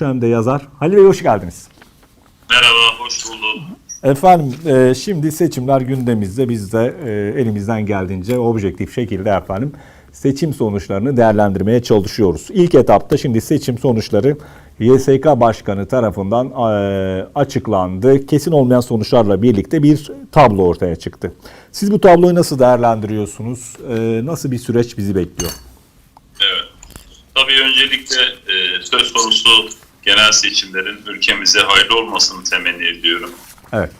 de yazar. Halil Bey hoş geldiniz. Merhaba, hoş bulduk. Efendim e, şimdi seçimler gündemimizde biz de e, elimizden geldiğince objektif şekilde efendim seçim sonuçlarını değerlendirmeye çalışıyoruz. İlk etapta şimdi seçim sonuçları YSK Başkanı tarafından e, açıklandı. Kesin olmayan sonuçlarla birlikte bir tablo ortaya çıktı. Siz bu tabloyu nasıl değerlendiriyorsunuz? E, nasıl bir süreç bizi bekliyor? Evet. Tabii öncelikle e, söz konusu genel seçimlerin ülkemize hayırlı olmasını temenni ediyorum. Evet.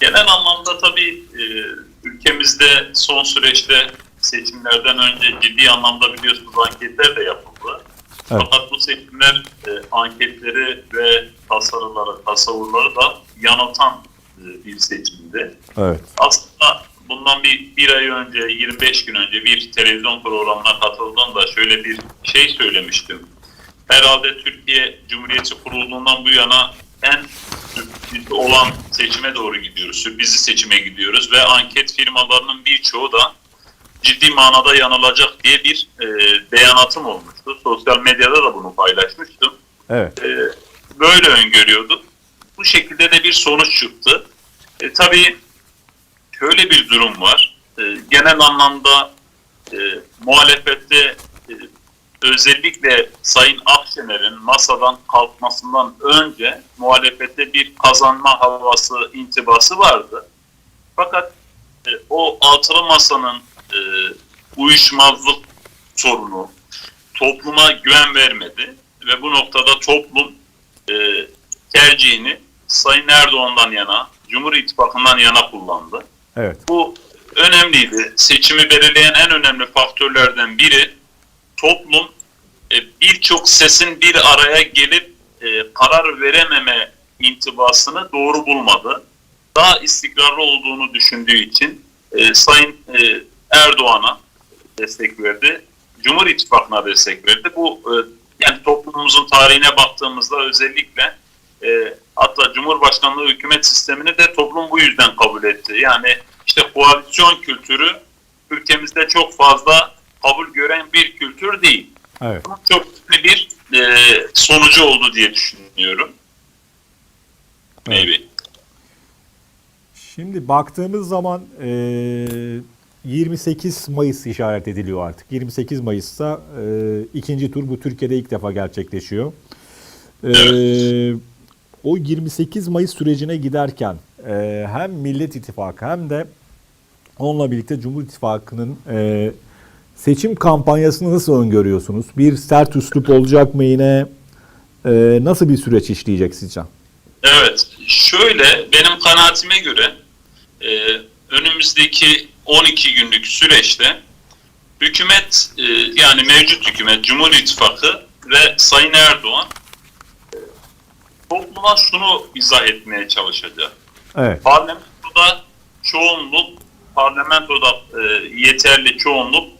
Genel anlamda tabii e, ülkemizde son süreçte seçimlerden önce ciddi anlamda biliyorsunuz anketler de yapıldı. Evet. Fakat bu seçimler e, anketleri ve tasarıları, tasavvurları da yanıltan e, bir seçimdi. Evet. Aslında bundan bir, bir ay önce, 25 gün önce bir televizyon programına katıldığımda şöyle bir şey söylemiştim. Herhalde Türkiye Cumhuriyeti kurulduğundan bu yana en sürprizli olan seçime doğru gidiyoruz. Sürprizli seçime gidiyoruz ve anket firmalarının birçoğu da ciddi manada yanılacak diye bir e, beyanatım olmuştu. Sosyal medyada da bunu paylaşmıştım Evet. e, böyle öngörüyorduk. Bu şekilde de bir sonuç çıktı. E, tabii şöyle bir durum var. E, genel anlamda e, muhalefette özellikle Sayın Akşener'in masadan kalkmasından önce muhalefette bir kazanma havası, intibası vardı. Fakat e, o altılı masanın e, uyuşmazlık sorunu topluma güven vermedi ve bu noktada toplum e, tercihini Sayın Erdoğan'dan yana, Cumhur İttifakı'ndan yana kullandı. Evet. Bu önemliydi. Seçimi belirleyen en önemli faktörlerden biri toplum e, birçok sesin bir araya gelip e, karar verememe intibasını doğru bulmadı. Daha istikrarlı olduğunu düşündüğü için e, Sayın Erdoğan'a destek verdi. Cumhur İttifakı'na destek verdi. Bu yani toplumumuzun tarihine baktığımızda özellikle e, hatta Cumhurbaşkanlığı hükümet sistemini de toplum bu yüzden kabul etti. Yani işte koalisyon kültürü ülkemizde çok fazla kabul gören bir kültür değil. Evet. Çok önemli bir e, sonucu oldu diye düşünüyorum. Evet. Maybe. Şimdi baktığımız zaman eee, 28 Mayıs işaret ediliyor artık. 28 Mayıs'ta eee, ikinci tur bu Türkiye'de ilk defa gerçekleşiyor. Eee, o 28 Mayıs sürecine giderken eee, hem Millet İttifakı hem de onunla birlikte Cumhur İttifakı'nın eee, seçim kampanyasını nasıl öngörüyorsunuz? Bir sert üslup olacak mı yine? Eee, nasıl bir süreç işleyecek sizce? Evet, şöyle benim kanaatime göre e, önümüzdeki 12 günlük süreçte hükümet e, yani mevcut hükümet, Cumhur İttifakı ve Sayın Erdoğan topluma şunu izah etmeye çalışacak. Evet. Parlamentoda çoğunluk, parlamentoda e, yeterli çoğunluk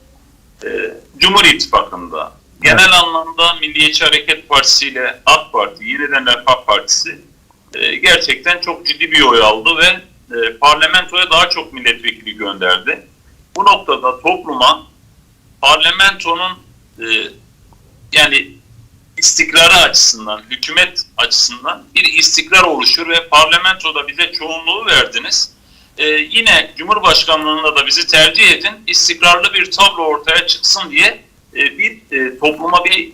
e, Cumhur İttifakı'nda. Genel anlamda Milliyetçi Hareket Partisi ile AK Parti, Yeniden Refah Partisi e, gerçekten çok ciddi bir oy aldı ve e, parlamentoya daha çok milletvekili gönderdi. Bu noktada topluma parlamentonun e, yani istikrarı açısından, hükümet açısından bir istikrar oluşur ve parlamentoda bize çoğunluğu verdiniz. Ee, yine Cumhurbaşkanlığında da bizi tercih edin, istikrarlı bir tablo ortaya çıksın diye e, bir e, topluma bir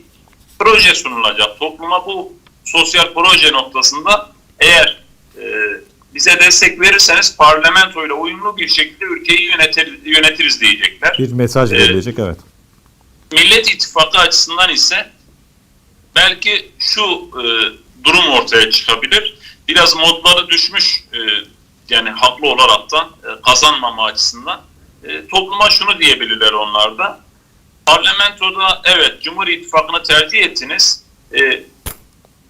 proje sunulacak. Topluma bu sosyal proje noktasında eğer e, bize destek verirseniz parlamentoyla uyumlu bir şekilde ülkeyi yönetir, yönetiriz diyecekler. Bir mesaj Evet. verilecek evet. Millet İttifakı açısından ise belki şu e, durum ortaya çıkabilir. Biraz modları düşmüş e, yani haklı olaraktan e, kazanmama açısından e, topluma şunu diyebilirler onlar da. Parlamentoda evet Cumhur İttifakı'nı tercih ettiniz. E,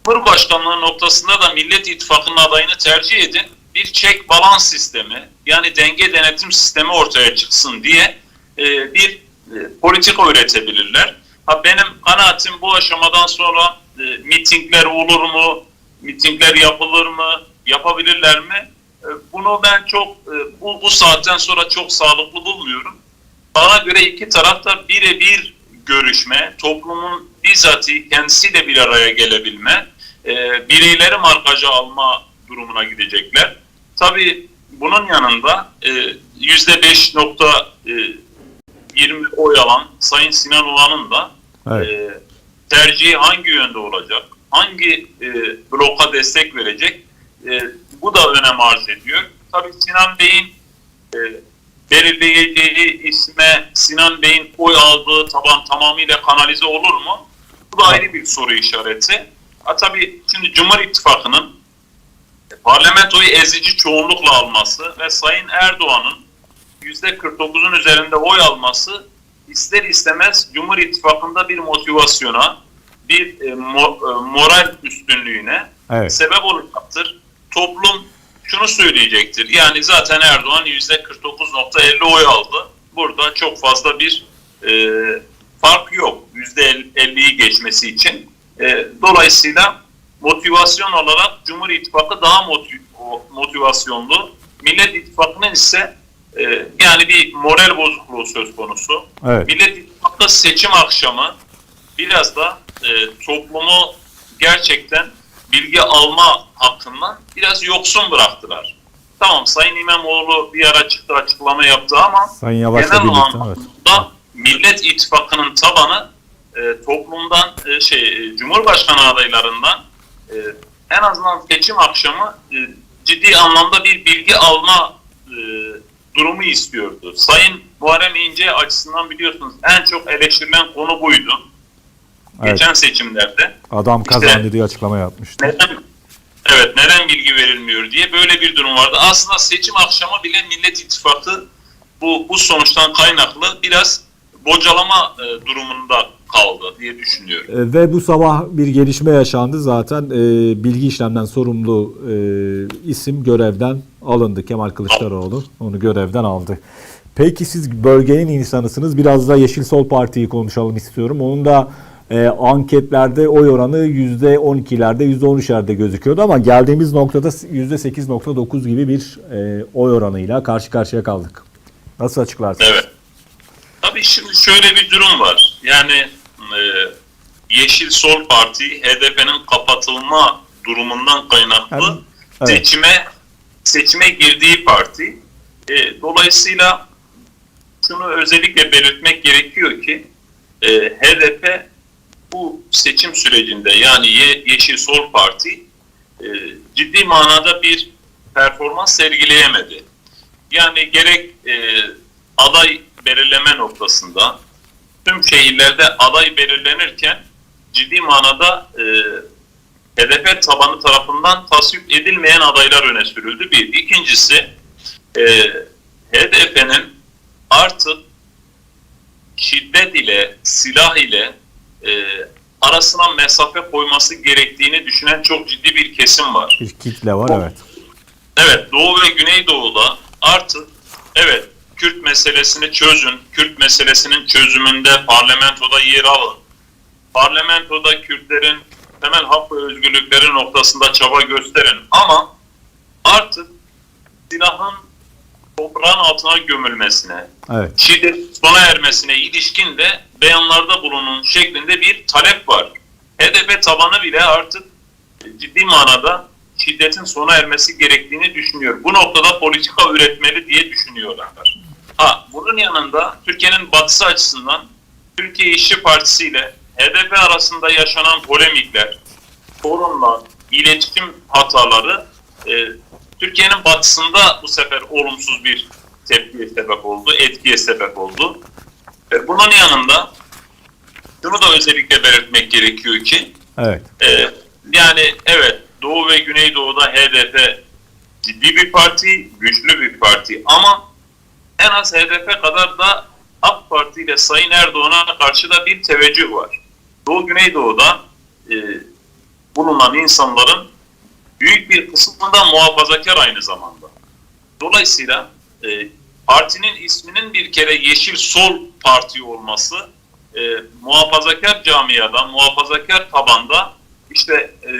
Cumhurbaşkanlığı noktasında da Millet İttifakı'nın adayını tercih edin. Bir çek balans sistemi yani denge denetim sistemi ortaya çıksın diye e, bir e, politika üretebilirler. Ha benim kanaatim bu aşamadan sonra e, mitingler olur mu? Mitingler yapılır mı? Yapabilirler mi? E, bunu ben çok e, bu, bu saatten sonra çok sağlıklı bulmuyorum. Bana göre iki taraf da birebir görüşme, toplumun bizzati kendisiyle bir araya gelebilme, e, bireyleri markaja alma durumuna gidecekler. Tabii bunun yanında yüzde beş nokta e, 20 oy alan Sayın Sinan Oğan'ın da Evet. e, tercihi hangi yönde olacak, hangi e, bloka destek verecek e, bu da önem arz ediyor. Tabii Sinan Bey'in e, belirleyeceği isme Sinan Bey'in oy aldığı taban tamamıyla kanalize olur mu? Bu da ayrı bir soru işareti. Ha, tabii şimdi Cumhur İttifakı'nın parlamentoyu ezici çoğunlukla alması ve Sayın Erdoğan'ın %49'un üzerinde oy alması ister istemez Cumhur İttifakı'nda bir motivasyona, bir e, mo- e, moral üstünlüğüne Evet. sebep olacaktır. Toplum şunu söyleyecektir. Yani zaten Erdoğan %49.50 oy aldı. Burada çok fazla bir e, fark yok. %50'yi geçmesi için. E, dolayısıyla motivasyon olarak Cumhur İttifakı daha motivasyonlu. Millet İttifakı'nın ise e, yani bir moral bozukluğu söz konusu. Evet. Millet İttifakı seçim akşamı biraz da e, toplumu gerçekten bilgi alma hakkından biraz yoksun bıraktılar. Tamam Sayın İmamoğlu bir ara çıktı açıklama yaptı ama Sayın Yavaş'la genel birlikte. Evet. anlamda Millet İttifakı'nın tabanı e, toplumdan e, şey e, Cumhurbaşkanı adaylarından e, en azından seçim akşamı e, ciddi anlamda bir bilgi alma e, durumu istiyordu. Sayın Muharrem İnce açısından biliyorsunuz en çok eleştirilen konu buydu. Evet. Geçen seçimlerde. Adam kazandı diye açıklama yapmıştı. Neden? Evet, neden bilgi verilmiyor diye böyle bir durum vardı. Aslında seçim akşamı bile Millet İttifakı bu bu sonuçtan kaynaklı biraz bocalama e, durumunda kaldı diye düşünüyorum. E, Ve bu sabah bir gelişme yaşandı zaten e, bilgi işlemden sorumlu e, isim görevden alındı Kemal Kılıçdaroğlu onu görevden aldı. Peki siz bölgenin insanısınız biraz da Yeşil Sol Parti'yi konuşalım istiyorum. Onun da e, anketlerde oy oranı %12'lerde %13'lerde gözüküyordu ama geldiğimiz noktada %8.9 gibi bir e, oy oranıyla karşı karşıya kaldık. Nasıl açıklarsınız? Evet. Tabii şimdi şöyle bir durum var. Yani e, Yeşil Sol Parti HDP'nin kapatılma durumundan kaynaklı Yani, evet. seçime seçime girdiği parti. E, dolayısıyla şunu özellikle belirtmek gerekiyor ki e, HDP bu seçim sürecinde yani Ye- Yeşil Sol Parti e, ciddi manada bir performans sergileyemedi. Yani gerek e, aday belirleme noktasında tüm şehirlerde aday belirlenirken ciddi manada e, HDP tabanı tarafından tasvip edilmeyen adaylar öne sürüldü. Bir. İkincisi e, HDP'nin artık şiddet ile, silah ile e, arasına mesafe koyması gerektiğini düşünen çok ciddi bir kesim var. Bir kitle var evet. Evet, Doğu ve Güneydoğu'da artık evet Kürt meselesini çözün, Kürt meselesinin çözümünde parlamentoda yer alın. Parlamentoda Kürtlerin temel hak ve özgürlükleri noktasında çaba gösterin. Ama artık silahın toprağın altına gömülmesine, Evet. şiddet sona ermesine ilişkin de beyanlarda bulunun şeklinde bir talep var. HDP tabanı bile artık ciddi manada şiddetin sona ermesi gerektiğini düşünüyor. Bu noktada politika üretmeli diye düşünüyorlar. Ha, bunun yanında Türkiye'nin batısı açısından Türkiye İşçi Partisi ile HDP arasında yaşanan polemikler, sorunlar, iletişim hataları e, Türkiye'nin batısında bu sefer olumsuz bir tepkiye sebep oldu, etkiye sebep oldu. E, bunun yanında şunu da özellikle belirtmek gerekiyor ki Evet. ee, yani evet Doğu ve Güneydoğu'da HDP ciddi bir parti, güçlü bir parti ama en az HDP kadar da AK Parti ile Sayın Erdoğan'a karşı da bir teveccüh var. Doğu Güneydoğu'da e, bulunan insanların büyük bir kısmında muhafazakar aynı zamanda. Dolayısıyla e, partinin isminin bir kere Yeşil Sol Parti olması e, muhafazakar camiada, muhafazakar tabanda işte e,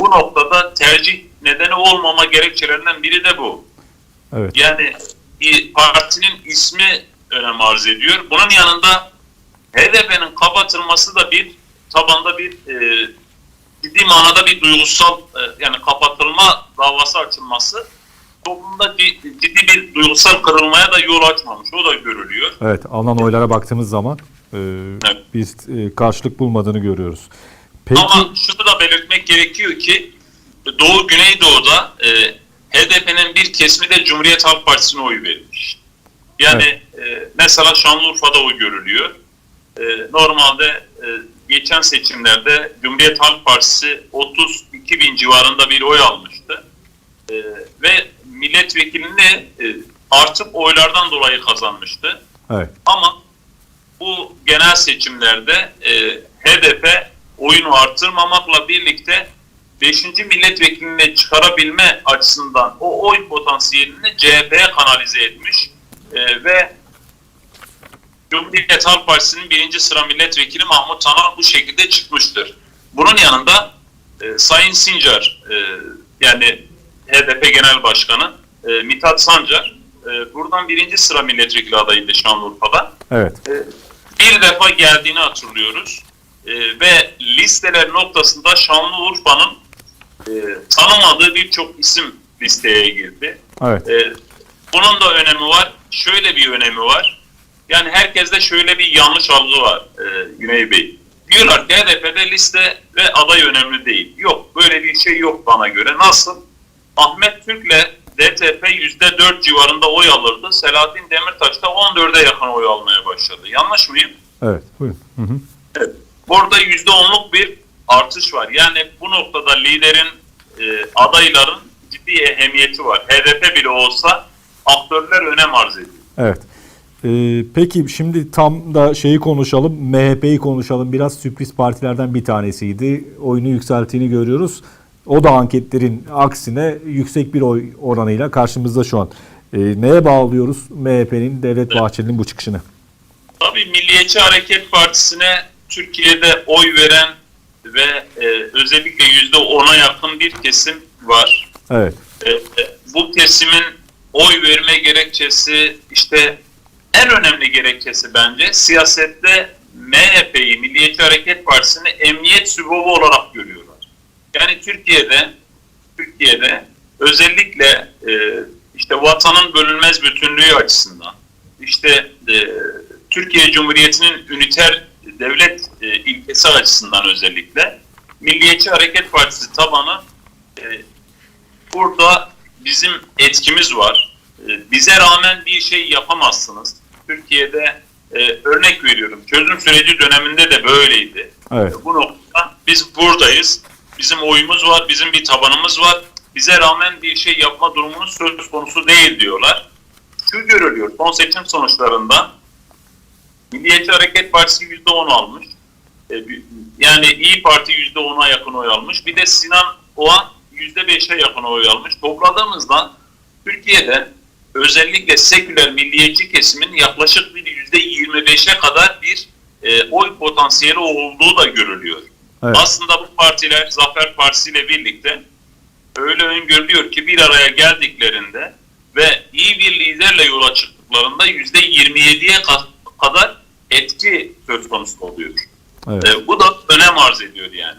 bu noktada tercih nedeni olmama gerekçelerinden biri de bu. Evet. Yani e, partinin ismi önem arz ediyor. Bunun yanında HDP'nin kapatılması da bir tabanda bir e, ciddi manada bir duygusal e, yani kapatılma davası açılması toplumda ci- ciddi bir duygusal kırılmaya da yol açmamış. O da görülüyor. Evet, alınan oylara baktığımız zaman e, Evet. biz e, karşılık bulmadığını görüyoruz. Peki, Ama şunu da belirtmek gerekiyor ki Doğu Güneydoğu'da e, HDP'nin bir kesimi de Cumhuriyet Halk Partisi'ne oy vermiş. Yani e, mesela Şanlıurfa'da oy görülüyor. E, normalde e, geçen seçimlerde Cumhuriyet Halk Partisi 32 bin civarında bir oy almıştı. E, ve milletvekilini e, artık oylardan dolayı kazanmıştı. evet, Ama bu genel seçimlerde e, HDP oyunu artırmamakla birlikte 5. milletvekilini çıkarabilme açısından o oy potansiyelini CHP'ye kanalize etmiş e, ve Cumhuriyet Halk Partisi'nin birinci sıra milletvekili Mahmut Tanal bu şekilde çıkmıştır. Bunun yanında e, Sayın Sincar e, yani HDP Genel Başkanı e, Mithat Sancar e, buradan birinci sıra milletvekili adayıydı Şanlıurfa'da. evet, E, bir defa geldiğini hatırlıyoruz. E, ve listeler noktasında Şanlıurfa'nın e, tanımadığı birçok isim listeye girdi. evet, E, bunun da önemi var. Şöyle bir önemi var. Yani herkeste şöyle bir yanlış algı var e, Güney Bey. Diyorlar ki HDP'de liste ve aday önemli değil. Yok böyle bir şey yok bana göre. Nasıl? Ahmet Türk'le DTP %4 civarında oy alırdı. Selahattin Demirtaş da 14'e yakın oy almaya başladı. Yanlış mıyım? evet, buyurun. Hı hı. Evet. Burada %10'luk bir artış var. Yani bu noktada liderin, e, adayların ciddi ehemmiyeti var. HDP bile olsa aktörler önem arz ediyor. Evet. Ee, peki şimdi tam da şeyi konuşalım, MHP'yi konuşalım. Biraz sürpriz partilerden bir tanesiydi. Oyunu yükselttiğini görüyoruz. O da anketlerin aksine yüksek bir oy oranıyla karşımızda şu an. Ee, neye bağlıyoruz MHP'nin, Devlet Bahçeli'nin bu çıkışını? Tabii Milliyetçi Hareket Partisi'ne Türkiye'de oy veren ve e, özellikle %10'a yakın bir kesim var. Evet, E, e, bu kesimin oy verme gerekçesi işte en önemli gerekçesi bence siyasette MHP'yi, Milliyetçi Hareket Partisi'ni emniyet sübabı olarak görüyorlar. Yani Türkiye'de Türkiye'de özellikle e, işte vatanın bölünmez bütünlüğü açısından işte e, Türkiye Cumhuriyeti'nin üniter devlet e, ilkesi açısından özellikle Milliyetçi Hareket Partisi tabanı e, burada bizim etkimiz var. E, bize rağmen bir şey yapamazsınız. Türkiye'de e, örnek veriyorum. Çözüm süreci döneminde de böyleydi. evet, Bu noktada biz buradayız. Bizim oyumuz var, bizim bir tabanımız var. Bize rağmen bir şey yapma durumunuz söz konusu değil diyorlar. Şu görülüyor son seçim sonuçlarında Milliyetçi Hareket Partisi %10 almış. E, Yani İyi Parti %10'a yakın oy almış. Bir de Sinan Oğan %5'e yakın oy almış. Topladığımızda Türkiye'de özellikle seküler milliyetçi kesimin yaklaşık bir %25'e kadar bir e, oy potansiyeli olduğu da görülüyor. Evet, Aslında bu partiler Zafer Partisi ile birlikte öyle öngörülüyor ki bir araya geldiklerinde ve iyi bir liderle yola çıktıklarında %27'ye ka- kadar etki söz konusu oluyor. evet. E, bu da önem arz ediyor yani.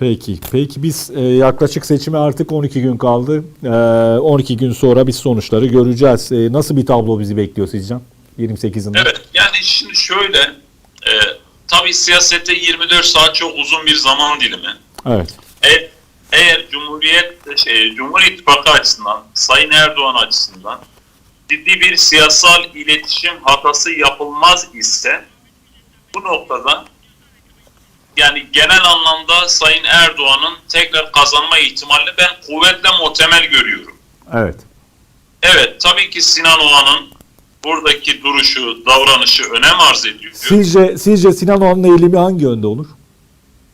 Peki, peki biz e, yaklaşık seçime artık 12 gün kaldı. E, 12 gün sonra biz sonuçları göreceğiz. E, nasıl bir tablo bizi bekliyor sizce? 28'inde. Evet yani şimdi şöyle e, tabii siyasette 24 saat çok uzun bir zaman dilimi. Evet, E, eğer Cumhuriyet şey, Cumhur İttifakı açısından, Sayın Erdoğan açısından ciddi bir siyasal iletişim hatası yapılmaz ise bu noktada yani genel anlamda Sayın Erdoğan'ın tekrar kazanma ihtimalini ben kuvvetle muhtemel görüyorum. evet, Evet tabii ki Sinan Oğan'ın buradaki duruşu, davranışı önem arz ediyor. Sizce, sizce Sinan Oğan'ın eğilimi hangi yönde olur?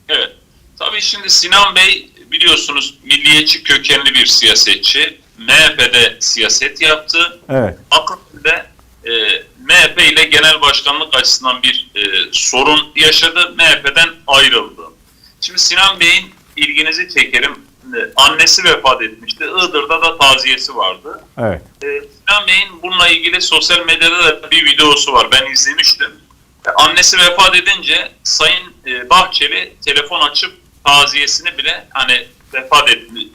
Evet. Tabii şimdi Sinan Bey biliyorsunuz milliyetçi kökenli bir siyasetçi. MHP'de siyaset yaptı. Evet, Akabinde e, MHP ile genel başkanlık açısından bir e, sorun yaşadı. MHP'den ayrıldı. Şimdi Sinan Bey'in ilginizi çekerim. Annesi vefat etmişti. Iğdır'da da taziyesi vardı. evet, E, Sinan Bey'in bununla ilgili sosyal medyada da bir videosu var. Ben izlemiştim. E, Annesi vefat edince Sayın e, Bahçeli telefon açıp taziyesini bile hani vefat etti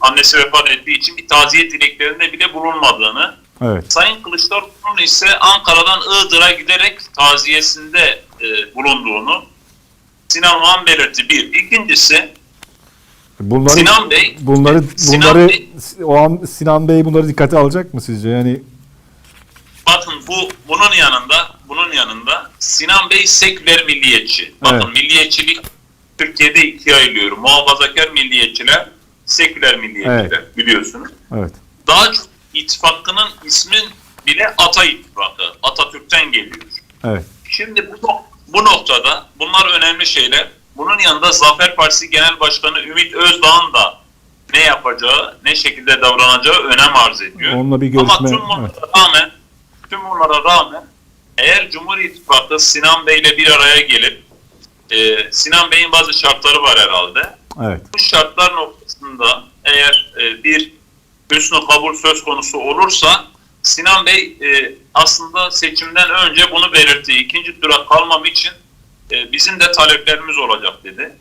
annesi vefat ettiği için bir taziye dileklerinde bile bulunmadığını Evet. Sayın Kılıçdaroğlu'nun ise Ankara'dan Iğdır'a giderek taziyesinde e, bulunduğunu Sinan Oğan belirtti. Bir. İkincisi Bunları Sinan Bey bunları Sinan bunları Bey- o an Sinan Bey bunları dikkate alacak mı sizce? Yani bakın bu bunun yanında bunun yanında Sinan Bey seküler milliyetçi. Bakın Evet. milliyetçilik Türkiye'de ikiye ayırıyor. Muhafazakar milliyetçiler, seküler milliyetçiler biliyorsunuz. evet. Daha çok ittifakının ismin bile Ata İttifakı. Atatürk'ten geliyor. Evet. Şimdi bu, bu noktada bunlar önemli şeyler. Bunun yanında Zafer Partisi Genel Başkanı Ümit Özdağ'ın da ne yapacağı, ne şekilde davranacağı önem arz ediyor. Onunla bir Ama görüşme- tüm bunlara rağmen, tüm bunlara rağmen eğer Cumhur İttifakı Sinan Bey'le bir araya gelip e, Sinan Bey'in bazı şartları var herhalde. Evet. Bu şartlar noktasında eğer e, bir hüsnü kabul söz konusu olursa Sinan Bey e, aslında seçimden önce bunu belirtti. İkinci tura kalmam için e, bizim de taleplerimiz olacak dedi.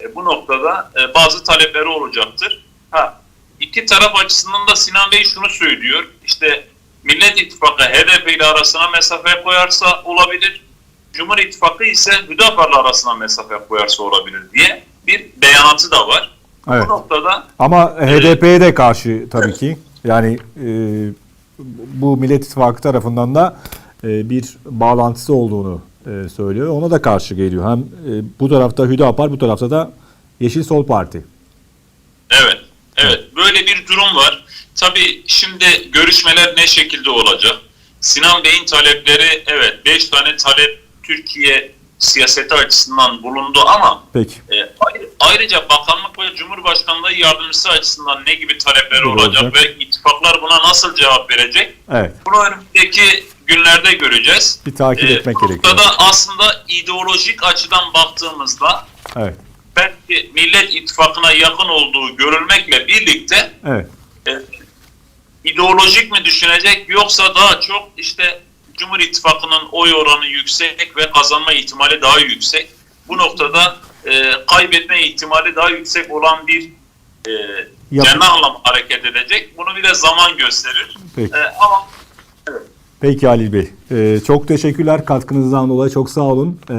E, bu noktada e, bazı talepleri olacaktır. Ha, iki taraf açısından da Sinan Bey şunu söylüyor. İşte Millet İttifakı HDP ile arasına mesafe koyarsa olabilir. Cumhur İttifakı ise Hüdapar'la arasına mesafe koyarsa olabilir diye bir beyanatı da var. Evet. Bu noktada Ama HDP'ye de karşı tabii ki. Yani e, bu Millet İttifakı tarafından da e, bir bağlantısı olduğunu e, söylüyor. Ona da karşı geliyor. Hem e, bu tarafta Hüdapar, bu tarafta da Yeşil Sol Parti. evet, evet böyle bir durum var. Tabii şimdi görüşmeler ne şekilde olacak? Sinan Bey'in talepleri evet 5 tane talep Türkiye siyaseti açısından bulundu ama Peki. e, ayrı- ayrıca bakanlık ve Cumhurbaşkanlığı yardımcısı açısından ne gibi talepleri olacak, olacak? ve ittifaklar buna nasıl cevap verecek? Evet. Bunu önümüzdeki günlerde göreceğiz. Bir takip E, etmek bu gerekiyor. noktada aslında ideolojik açıdan baktığımızda Evet. belki Millet İttifakı'na yakın olduğu görülmekle birlikte Evet. e, ideolojik mi düşünecek yoksa daha çok işte Cumhur İttifakı'nın oy oranı yüksek ve kazanma ihtimali daha yüksek. Bu noktada e, kaybetme ihtimali daha yüksek olan bir e, Yap- cenahla mı hareket edecek? Bunu bir de zaman gösterir. Peki. E, ama Peki Halil Bey. E, çok teşekkürler katkınızdan dolayı. Çok sağ olun. E,